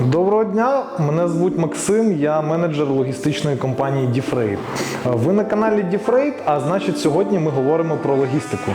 Доброго дня, мене звуть Максим, я менеджер логістичної компанії Діфрейт. Ви на каналі Діфрейт, а значить, сьогодні ми говоримо про логістику.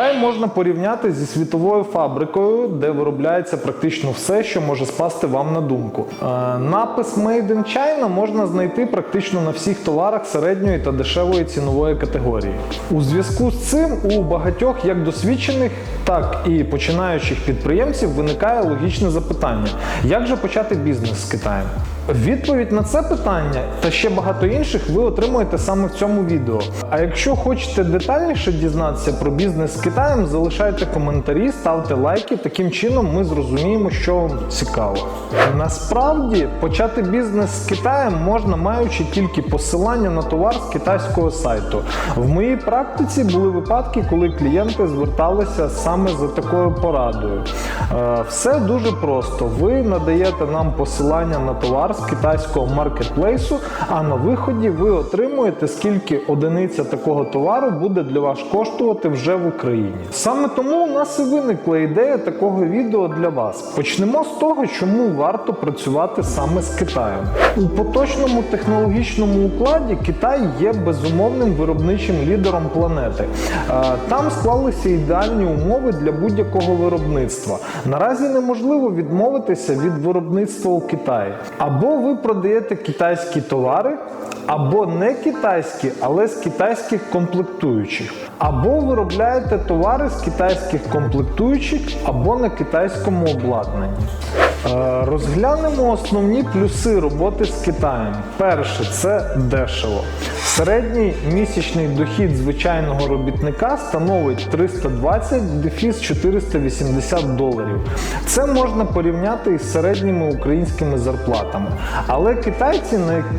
Китай можна порівняти зі світовою фабрикою, де виробляється практично все, що може спасти вам на думку. Е, Напис Made in China можна знайти практично на всіх товарах середньої та дешевої цінової категорії. У зв'язку з цим у багатьох як досвідчених, так і починаючих підприємців виникає логічне запитання: як же почати бізнес з Китаєм? Відповідь на це питання та ще багато інших ви отримуєте саме в цьому відео. А якщо хочете детальніше дізнатися про бізнес з Китаєм, залишайте коментарі, ставте лайки. Таким чином ми зрозуміємо, що вам цікаво. Насправді почати бізнес з Китаєм можна, маючи тільки посилання на товар з китайського сайту. В моїй практиці були випадки, коли клієнти зверталися саме за такою порадою. Е, Все дуже просто. Ви надаєте нам посилання на товар з китайського маркетплейсу, а на виході ви отримуєте, скільки одиниця такого товару буде для вас коштувати вже в Україні. Саме тому у нас і виникла ідея такого відео для вас. Почнемо з того, чому варто працювати саме з Китаєм. У поточному технологічному укладі Китай є безумовним виробничим лідером планети. Там склалися ідеальні умови для будь-якого виробництва. Наразі неможливо відмовитися від виробництва у Китаї. Або ви продаєте китайські товари, або не китайські, але з китайських комплектуючих. Або виробляєте товари з китайських комплектуючих, або на китайському обладнанні. Е, Розглянемо основні плюси роботи з Китаєм. Перше це дешево. Середній місячний дохід звичайного робітника становить 320 дефіс 480 доларів. Це можна порівняти із середніми українськими зарплатами. Але китайці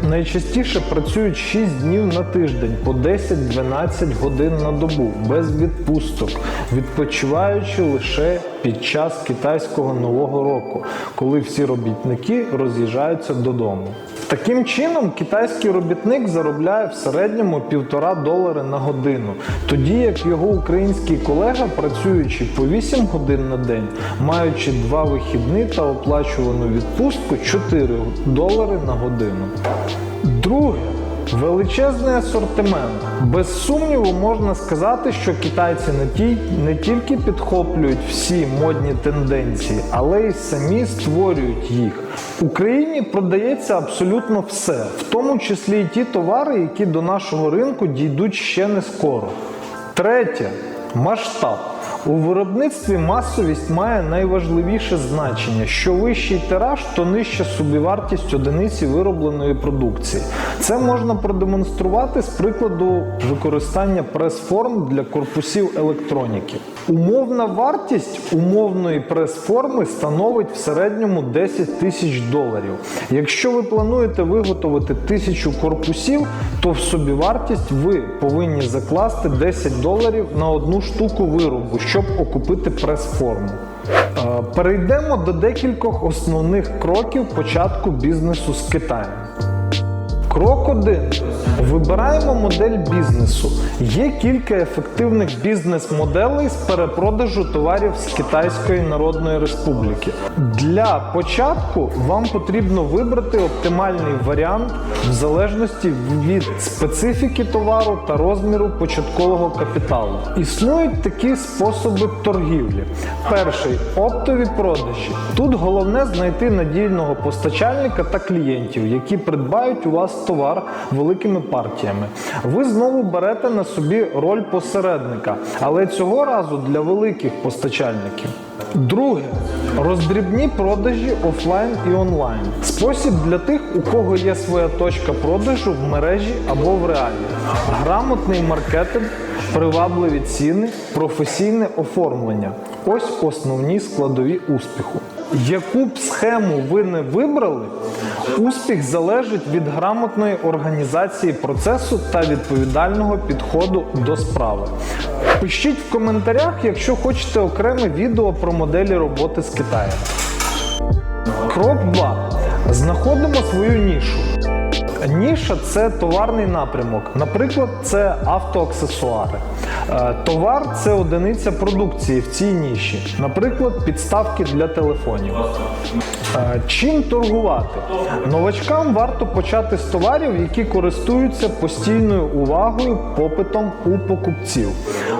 найчастіше працюють 6 днів на тиждень по 10-12 годин на добу без відпусток, відпочиваючи лише під час китайського нового року, коли всі робітники роз'їжджаються додому. Таким чином, китайський робітник заробляє в середньому півтора долари на годину, тоді як його український колега, працюючи по 8 годин на день, маючи два вихідні та оплачувану відпустку 4 долари на годину. Друге. Величезний асортимент. Без сумніву можна сказати, що китайці не, ті, не тільки підхоплюють всі модні тенденції, але й самі створюють їх. Україні продається абсолютно все, в тому числі і ті товари, які до нашого ринку дійдуть ще не скоро. Третє масштаб. У виробництві масовість має найважливіше значення. Що вищий тираж, то нижча собівартість одиниці виробленої продукції. Це можна продемонструвати з прикладу використання прес-форм для корпусів електроніки. Умовна вартість умовної прес-форми становить в середньому 10 тисяч доларів. Якщо ви плануєте виготовити тисячу корпусів, то в собівартість ви повинні закласти 10 доларів на одну штуку виробу, щоб окупити прес-форму. Е, Перейдемо до декількох основних кроків початку бізнесу з Китаєм. Крок 1. Вибираємо модель бізнесу. Є кілька ефективних бізнес-моделей з перепродажу товарів з Китайської Народної Республіки. Для початку вам потрібно вибрати оптимальний варіант в залежності від специфіки товару та розміру початкового капіталу. Існують такі способи торгівлі. Перший оптові продажі. Тут головне знайти надійного постачальника та клієнтів, які придбають у вас товар великими партіями. Ви знову берете на собі роль посередника, але цього разу для великих постачальників. Друге роздрібні продажі офлайн і онлайн. Спосіб для тих, у кого є своя точка продажу в мережі або в реалі. Грамотний маркетинг, привабливі ціни, професійне оформлення. Ось основні складові успіху. Яку б схему ви не вибрали, успіх залежить від грамотної організації процесу та відповідального підходу до справи. Пишіть в коментарях, якщо хочете окреме відео про моделі роботи з Китаєм. Крок 2. Знаходимо свою нішу. Ніша це товарний напрямок. Наприклад, це автоаксесуари. Е, Товар це одиниця продукції в цій ніші. Наприклад, підставки для телефонів. Е, Чим торгувати? Новачкам варто почати з товарів, які користуються постійною увагою, попитом у покупців.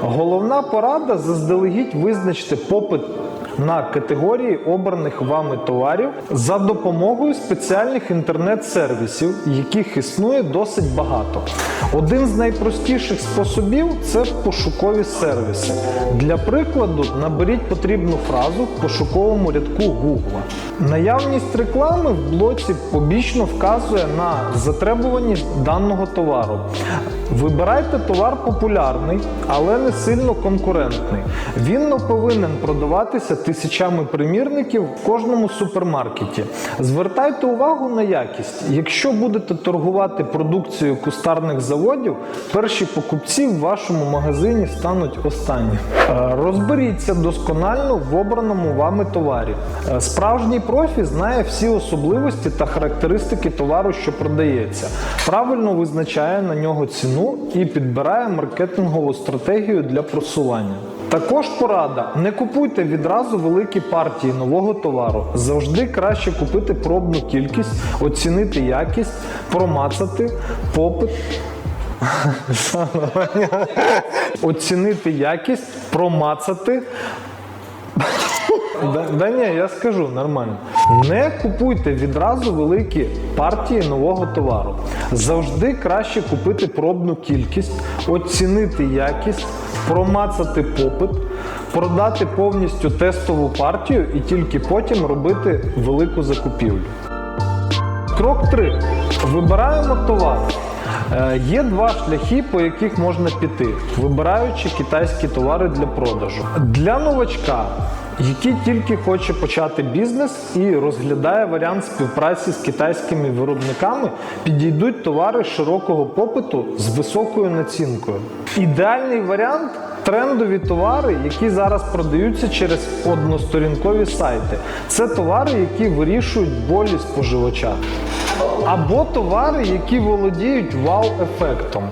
Головна порада заздалегідь визначити попит на категорії обраних вами товарів за допомогою спеціальних інтернет-сервісів, яких існує досить багато. Один з найпростіших способів це пошукові сервіси. Для прикладу, наберіть потрібну фразу в пошуковому рядку Google. Наявність реклами в блоці побічно вказує на затребуваність даного товару. Вибирайте товар популярний, але не сильно конкурентний. Він не повинен продаватися тисячами примірників в кожному супермаркеті. Звертайте увагу на якість. Якщо будете торгувати продукцією кустарних заводів, перші покупці в вашому магазині стануть останні. Е, Розберіться досконально в обраному вами товарі. Е, Справжній профі знає всі особливості та характеристики товару, що продається. Правильно визначає на нього ціну і підбирає маркетингову стратегію для просування. Також порада: не купуйте відразу великі партії нового товару. Завжди краще купити пробну кількість, оцінити якість, промацати попит. Оцінити якість, промацати. Да, да ні, я скажу нормально. Не купуйте відразу великі партії нового товару. Завжди краще купити пробну кількість, оцінити якість, промацати попит, продати повністю тестову партію і тільки потім робити велику закупівлю. Крок 3. Вибираємо товар. Е, Є два шляхи, по яких можна піти, вибираючи китайські товари для продажу. Для новачка, який тільки хоче почати бізнес і розглядає варіант співпраці з китайськими виробниками, підійдуть товари широкого попиту з високою націнкою. Ідеальний варіант трендові товари, які зараз продаються через односторінкові сайти. Це товари, які вирішують болі споживача. Або товари, які володіють вау-ефектом.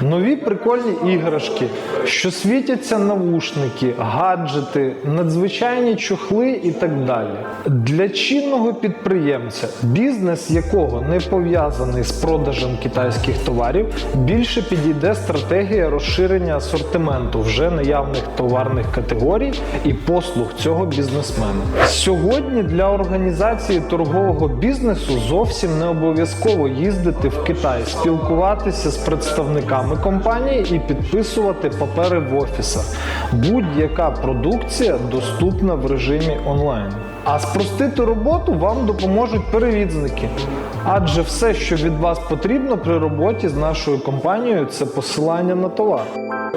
Нові прикольні іграшки, що світяться навушники, гаджети, надзвичайні чохли і так далі. Для чинного підприємця, бізнес якого не пов'язаний з продажем китайських товарів, більше підійде стратегія розширення асортименту вже наявних товарних категорій і послуг цього бізнесмена. Сьогодні для організації торгового бізнесу зовсім не обов'язково їздити в Китай, спілкуватися з представниками компанії і підписувати папери в офісах. Будь-яка продукція доступна в режимі онлайн. А спростити роботу вам допоможуть перевізники. Адже все, що від вас потрібно при роботі з нашою компанією, це посилання на товар.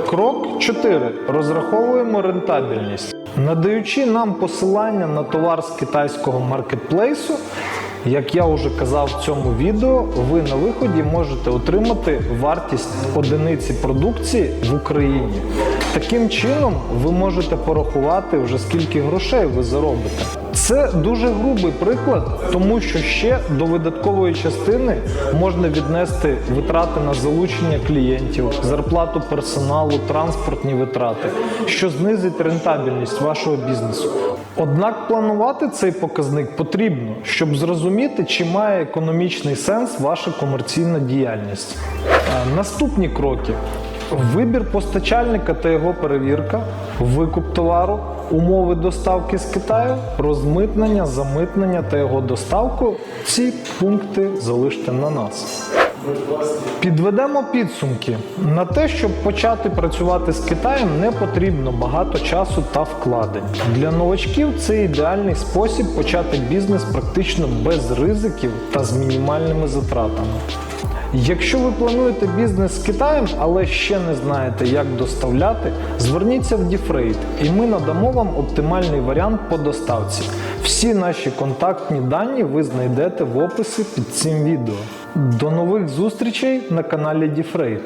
Крок 4. Розраховуємо рентабельність. Надаючи нам посилання на товар з китайського маркетплейсу, як я вже казав в цьому відео, ви на виході можете отримати вартість одиниці продукції в Україні. Таким чином, ви можете порахувати вже скільки грошей ви заробите. Це дуже грубий приклад, тому що ще до видаткової частини можна віднести витрати на залучення клієнтів, зарплату персоналу, транспортні витрати, що знизить рентабельність вашого бізнесу. Однак планувати цей показник потрібно, щоб зрозуміти, чи має економічний сенс ваша комерційна діяльність. Е, Наступні кроки. Вибір постачальника та його перевірка, викуп товару, умови доставки з Китаю, розмитнення, замитнення та його доставку. Ці пункти залиште на нас. Підведемо підсумки. На те, щоб почати працювати з Китаєм, не потрібно багато часу та вкладень. Для новачків це ідеальний спосіб почати бізнес практично без ризиків та з мінімальними затратами. Якщо ви плануєте бізнес з Китаєм, але ще не знаєте, як доставляти, зверніться в Діфрейт, і ми надамо вам оптимальний варіант по доставці. Всі наші контактні дані ви знайдете в описі під цим відео. До нових зустрічей на каналі Діфрейт.